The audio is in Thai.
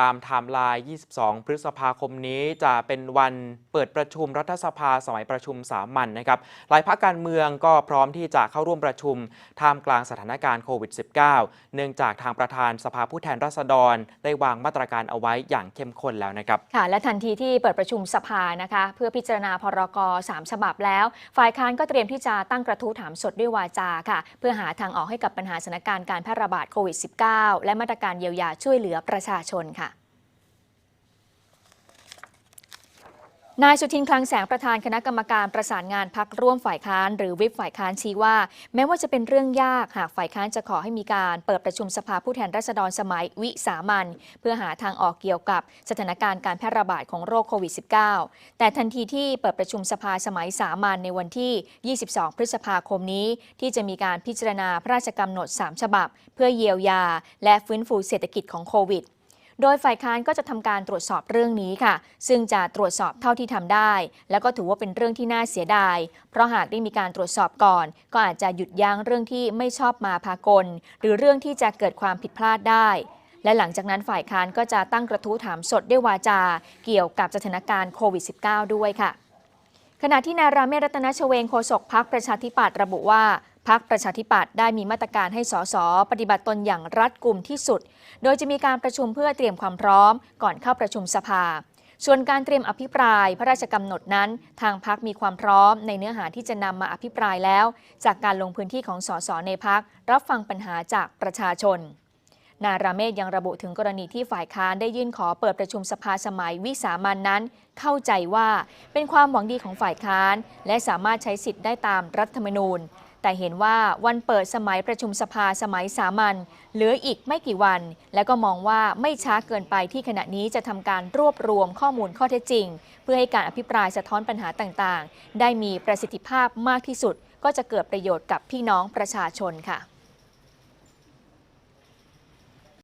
ตามไทม์ไลน์ 22 พฤษภาคมนี้จะเป็นวันเปิดประชุมรัฐสภาสมัยประชุมสามัญนนะครับ หลายพรรคการเมืองก็พร้อมที่จะเข้าร่วมประชุมท่ามกลางสถานการณ์โควิด -19 เนื่องจากทางประธานสภาผู้แทนราษฎร ได้วางมาตรการเอาไว้อย่างเข้มข้นแล้วนะครับ ค่ะ และทันทีที่เปิดประชุมสภานะคะ เพื่อพิจารณาพรก 3 ฉบับแล้ว ฝ่ายค้านก็เตรียมที่จะตั้งกระทู้ถามสดด้วยวาจาค่ะ เพื่อหาทางออกให้กับปัญหาสถานการณ์การแพร่ระบาดโควิด -19 และมาตรการเยียวยาช่วยเหลือประชาชนค่ะ นายสุทินคลังแสงประธานคณะกรรมการประสานงานพักร่วมฝ่ายค้าน หรือวิปฝ่ายค้านชี้ว่า แม้ว่าจะเป็นเรื่องยากหากฝ่ายค้านจะขอให้มีการเปิดประชุมสภาผู้แทนราษฎรสมัยวิสามันเพื่อหาทางออกเกี่ยวกับสถานการณ์การแพร่ระบาดของโรคโควิด -19 แต่ทันทีที่เปิดประชุมสภาสมัยสามัญในวันที่ 22 พฤษภาคมนี้ ที่จะมีการพิจารณาพระราชกำหนด 3 ฉบับ เพื่อเยียวยา และฟื้นฟูเศรษฐกิจของโควิด โดยฝ่ายค้านก็จะทำการตรวจสอบเรื่องนี้ค่ะ ซึ่งจะตรวจสอบเท่าที่ทำได้ แล้วก็ถือว่าเป็นเรื่องที่น่าเสียดาย เพราะหากได้มีการตรวจสอบก่อน ก็อาจจะหยุดยั้งเรื่องที่ไม่ชอบมาพากล หรือเรื่องที่จะเกิดความผิดพลาดได้และหลังจากนั้นฝ่ายค้านก็จะตั้งกระทู้ถามสดด้วยวาจา เกี่ยวกับสถานการณ์โควิด -19 ด้วยค่ะ ขณะที่นายราเมศรัตนชเวงโฆษกพักประชาธิปัตย์ระบุว่า พักประชาธิปัตย์ได้มีมาตรการให้สสปฏิบัติตนอย่างรัดกุมที่สุด โดยจะมีการประชุมเพื่อเตรียมความพร้อม ก่อนเข้าประชุมสภา ส่วนการเตรียมอภิปราย พระราชกำหนดนั้น ทางพักมีความพร้อม ในเนื้อหาที่จะนำมาอภิปรายแล้ว จากการลงพื้นที่ของสสในพักรับฟังปัญหาจากประชาชนนาราเมศยังระบุถึงกรณีที่ฝ่ายค้านได้ยื่นขอเปิดประชุมสภาสมัยวิสามันนั้น เข้าใจว่าเป็นความหวังดีของฝ่ายค้าน และสามารถใช้สิทธิ์ได้ตามรัฐธรรมนูญ แต่เห็นว่าวันเปิดสมัยประชุมสภาสมัยสามัญเหลืออีกไม่กี่วัน และก็มองว่าไม่ช้าเกินไปที่ขณะนี้จะทำการรวบรวมข้อมูลข้อเท็จจริง เพื่อให้การอภิปรายสะท้อนปัญหาต่างๆ ได้มีประสิทธิภาพมากที่สุด ก็จะเกิดประโยชน์กับพี่น้องประชาชนค่ะ